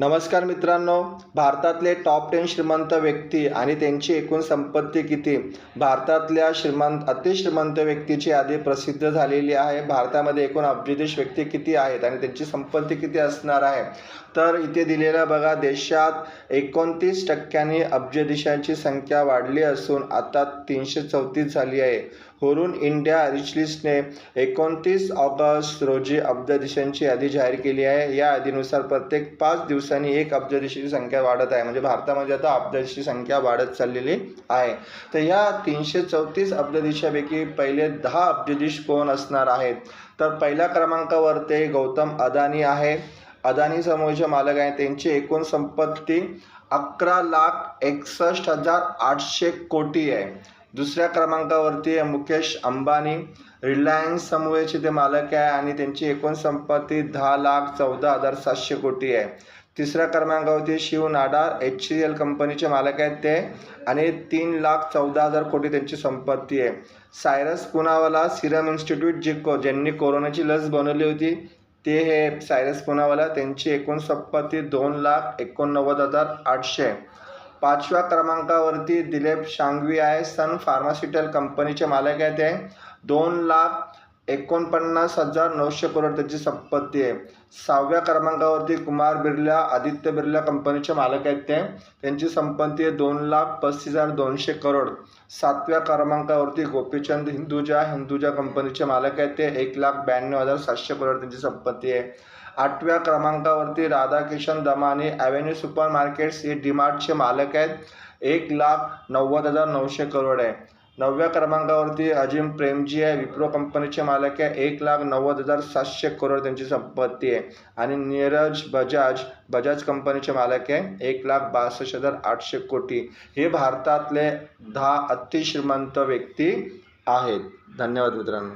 नमस्कार मित्रांनो भारतातले टॉप टेन श्रीमंत व्यक्ती आणि त्यांची एकूण संपत्ती किती? भारतातल्या श्रीमंत अतिश्रीमंत व्यक्तीची यादी प्रसिद्ध झालेली आहे. भारतामध्ये एकूण अब्जाधीश व्यक्ती किती आहेत आणि त्यांची संपत्ती किती असणार आहे? तर इथे दिलेलं बघा देशात एकोणतीस टक्क्यांनी अब्जाधीशांची संख्या वाढली असून आता तीनशे चौतीस झाली आहे. हुरून इंडिया रिचलिस्टने एकोणतीस ऑगस्ट रोजी अब्जाधीशांची यादी जाहीर केली आहे. या यादीनुसार प्रत्येक पाच दिवसांनी एक अब्जाधीशाची संख्या वाढत आहे. म्हणजे भारतामध्ये आता अब्जाधीशी संख्या वाढत चाललेली आहे. तर या तीनशे चौतीस अब्जाधीशापैकी पहिले दहा अब्जाधीश कोण असणार आहेत? तर पहिल्या क्रमांकावर ते गौतम अदानी आहे. अदानी समूहाचे मालक आहेत त्यांची एकूण संपत्ती अकरा लाख एकसष्ट हजार आठशे कोटी आहे. दुसऱ्या क्रमांकावरती आहे मुकेश अंबानी. रिलायन्स समूहाचे ते मालक आहे आणि त्यांची एकूण संपत्ती दहा लाख चौदा हजार सातशे कोटी आहे. तिसऱ्या क्रमांकावरती Shiv Nadar H C L कंपनीचे मालक आहेत ते आणि तीन लाख चौदा हजार कोटी त्यांची संपत्ती आहे. सायरस पुनावाला सिरम इन्स्टिट्यूट जे को ज्यांनी कोरोनाची लस बनवली होती ते हे सायरस पुनावाला त्यांची एकूण संपत्ती दोन लाख एकोणनव्वद हजार आठशे आहे. पाचव्या क्रमांकावरती दिलीप शांघवी आहे. सन फार्मास्युटिकल कंपनीचे मालक आहे ते. दोन लाख एकोणपन्नास हजार नऊशे करोड त्याची संपत्ती आहे. सहाव्या क्रमांकावरती कुमार बिर्ला आदित्य बिर्ला कंपनीचे मालक आहेत ते. त्यांची संपत्ती आहे दोन लाख पस्तीस हजार दोनशे करोड सातव्या क्रमांकावरती गोपीचंद हिंदुजा हिंदुजा कंपनीचे मालक आहेत ते. एक लाख ब्याण्णव हजार सातशे करोड त्यांची संपत्ती आहे. आठव्या क्रमांकावरती Radhakishan Damani Avenue Super Markets हे डीमार्टचे मालक आहेत. एक लाख नव्वद हजार नऊशे करोड आहे. नवव्या क्रमांकावरती अजिम प्रेमजी आहे. विप्रो कंपनीचे मालक आहे. एक लाख नव्वद हजार सातशे करोड त्यांची संपत्ती आहे. आणि नीरज बजाज बजाज कंपनीचे मालक आहे. एक लाख बासष्ट हजार आठशे कोटी. हे भारतातले दहा अतिश्रीमंत व्यक्ती आहेत. धन्यवाद मित्रांनो.